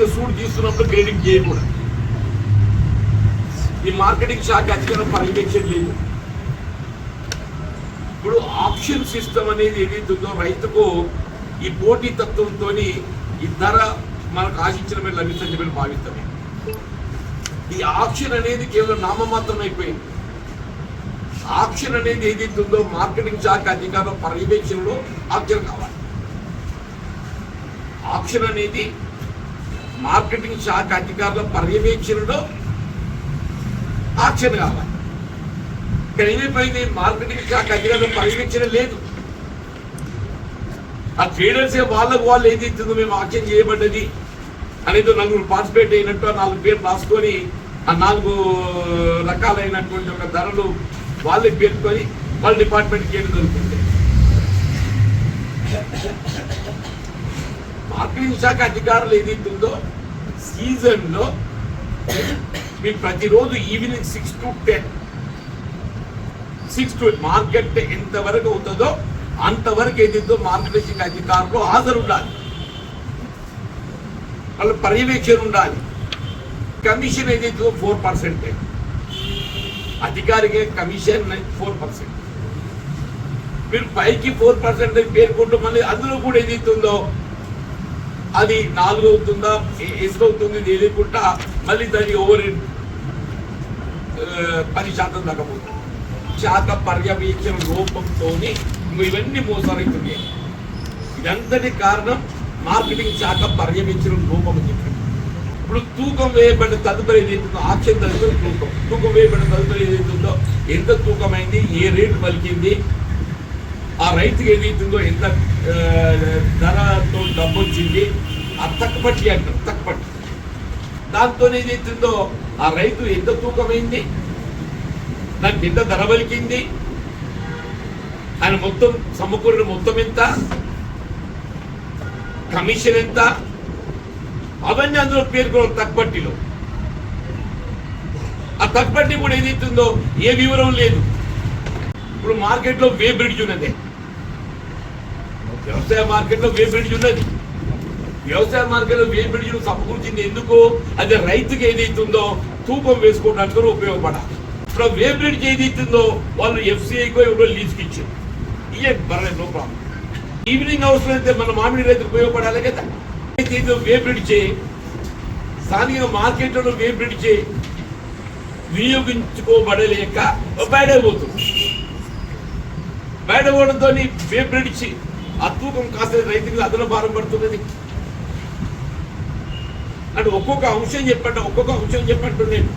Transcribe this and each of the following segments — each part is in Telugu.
మార్కెటింగ్ సూట్ తీసుకున్నప్పుడు క్రెడిట్ చేయకూడదు. ఈ మార్కెటింగ్ శాఖ అధికారం పర్యవేక్షణ లేదు. ఇప్పుడు ఆప్షన్ సిస్టమ్ అనేది ఏదైతుందో రైతుకు ఈ పోటీ తత్వంతో ఈ ధర మనకు ఆశించిన మీద లభిస్తుందని చెప్పి భావిస్తాం ఈ ఆప్షన్ అనేది కేవలం నామమాత్రం అయిపోయింది. ఆప్షన్ అనేది ఏదైతుందో మార్కెటింగ్ శాఖ అధికారుల పర్యవేక్షణలో ఆప్షన్ కావాలి. ఆప్షన్ అనేది మార్కెటింగ్ శాఖ అధికారుల పర్యవేక్షణలో ఆక్షన్ కావాలి. ఇక్కడ ఏమైపోయింది? మార్కెటింగ్ శాఖ అధికారుల పర్యవేక్షణ లేదు. ఆ ట్రేడర్స్ వాళ్ళకు వాళ్ళు ఏది ఇస్తుందో మేము ఆక్షన్ చేయబడ్డది. అనేది నలుగురు పార్టిసిపేట్ అయినట్టు ఆ నాలుగు పేర్లు రాసుకొని ఆ నాలుగు రకాలైనటువంటి ఒక ధరలు వాళ్ళకి పేర్కొని వాళ్ళ డిపార్ట్మెంట్కి ఏం దొరుకుతుంది మార్కెటింగ్ శాఖ అధికారులు ఏదైతే ఉందో సీజన్లో మీకు ప్రతిరోజు evening six to ten six to market ఎంతవరకు అవుతుందో అంతవరకు ఏదైతే మార్కెటింగ్ అధికారులు హాజరు ఉండాలి వాళ్ళ పర్యవేక్షణ ఉండాలి కమిషన్ ఏదైతే ఫోర్ పర్సెంట్ అధికారికే కమిషన్ ఫోర్ పర్సెంట్ మీరు పైకి ఫోర్ పర్సెంట్ పేర్కొంటూ మళ్ళీ అందులో కూడా ఏదైతే ఉందో అది నాలుగు అవుతుందా? ఏ- అవుతుంది తెలియకుండా మళ్ళీ దానికి ఓవర్ పది శాతం తగ్గబోతుంది పోతుంది. పర్యవేక్షణ లోపంతో ఇవన్నీ మోసాలవుతున్నాయి ఇదంతటి కారణం మార్కెటింగ్ శాఖ పర్యవేక్షణ లోపం అని చెప్పి ఇప్పుడు తూకం వేయబడిన తదుపరి ఏదైతుందో ఆక్షన్ తదుపరి తూకం. తూకం వేయబడిన తదుపరి ఏదైతుందో ఎంత తూకమైంది ఏ రేటు పలికింది ఆ రైతుకి ఏదైతుందో ఎంత ధరతో డబ్బు వచ్చింది ఆ తక్కుపట్టి అంటారు తక్కుపట్టి. దాంతో ఏదైతుందో ఆ రైతు ఎంత తూకమైంది దానికి ఎంత ధర పలికింది ఆయన మొత్తం సమకూరిన మొత్తం ఎంత కమిషన్ ఎంత అవన్నీ అందులో పేర్కొన్న తక్కుపట్టిలో. ఆ తక్కుపట్టి కూడా ఏదైతుందో ఏ వివరం లేదు. ఇప్పుడు మార్కెట్లో వే బ్రిడ్జ్ ఉన్నదే. వ్యవసాయ మార్కెట్లో వే బ్రిడ్జ్ ఉన్నది. వ్యవసాయ మార్కెట్లో వే బ్రిడ్జ్ సమకూర్చింది ఎందుకు? అది రైతుకి ఏదైతుందో తూకం వేసుకోవడానికి ఉపయోగపడాలి. ఇప్పుడు ఆ వే బ్రిడ్జ్ ఏదైతుందో వాళ్ళు ఎఫ్సీఐకో ఎవరో లీజ్కి ఇచ్చారు. ఇయ్యండి పర్లేదు నో ప్రాబ్లం. ఈవినింగ్ అవసరం అయితే మన మామిడి రైతుకు ఉపయోగపడాలి కదా. అయితే ఇది వే బ్రిడ్జ్ స్థానిక మార్కెట్లో వే బ్రిడ్జ్ వినియోగించుకోబడలేక బయటపోతుంది బయటపోవడంతో వే బ్రిడ్జ్ ఆ తూకం కాస్త రైతు మీద అదన భారం పడుతున్నది. అంటే ఒక్కొక్క అంశం చెప్పండి ఒక్కొక్క అంశం చెప్పంటు నేను.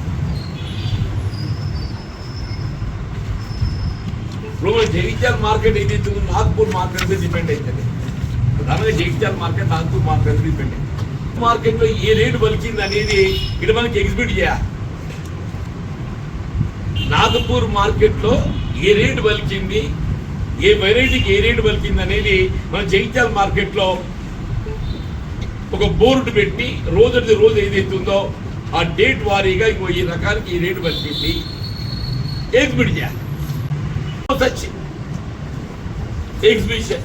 ఇప్పుడు జగిత్యాల మార్కెట్ ఏదైతే నాగ్పూర్ మార్కెట్ మీద డిపెండ్ అవుతుంది ప్రధానంగా జగిత్యాల మార్కెట్ నాగ్పూర్ మార్కెట్ మీద డిపెండ్ అవుతుంది మార్కెట్లో ఏ రేటు పలికింది అనేది ఇక్కడ మనకి ఎగ్జిబిట్ చేయాలి. నాగపూర్ మార్కెట్లో ఏ రేటు పలికింది ఏ వెరైటీకి ఏ రేటు పలికింది అనేది మన జైత్యాల మార్కెట్లో ఒక బోర్డు పెట్టి రోజు రోజు ఏదైతే ఉందో ఆ డేట్ వారీగా ఇంకో ఈ రకానికి ఈ రేటు పలికింది. ఎగ్జిబిట్ చేయాలి ఎగ్జిబిషన్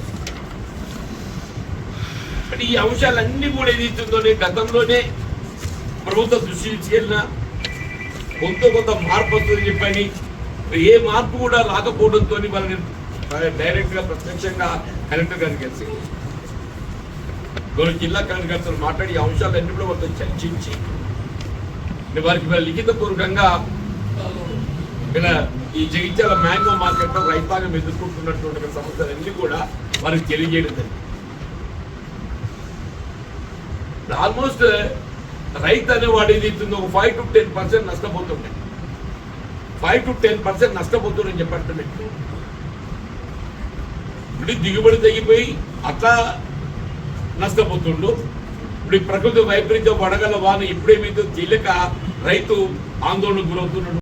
అంటే ఈ అంశాలన్నీ కూడా ఏదైతుందో గతంలోనే ప్రభుత్వ దృష్టి చేరిన కొంత కొంత మార్పు వస్తుందని చెప్పని. ఏ మార్పు కూడా రాకపోవడంతో వాళ్ళని డైరెక్ట్గా ప్రత్యక్షంగా కలెక్టర్ గారికి కలిసి. గౌరవ జిల్లా కలెక్టర్ గారితో మాట్లాడి ఈ అంశాలన్నీ కూడా వాళ్ళతో చర్చించి వారికి లిఖితపూర్వకంగా ఇలా ఈ జగిత్యాల మ్యాంగో మార్కెట్లో రైతాంగం ఎదుర్కొంటున్నటువంటి సమస్యలన్నీ కూడా వారికి తెలియజేయడం జరిగింది. ఆల్మోస్ట్ రైతు అనేవాడు ఏదైతుందో ఒక ఫైవ్ టు టెన్ పర్సెంట్ నష్టపోతుండే. ఫైవ్ టు టెన్ పర్సెంట్ నష్టపోతుండని చెప్పండి ఇప్పుడు దిగుబడి తగ్గిపోయి అట్లా నష్టపోతుండు. ఇప్పుడు ఈ ప్రకృతి వైపరీత్యం వడగల వాన ఇప్పుడేమైతే తెలియక రైతు ఆందోళనకు గురవుతున్నాడు.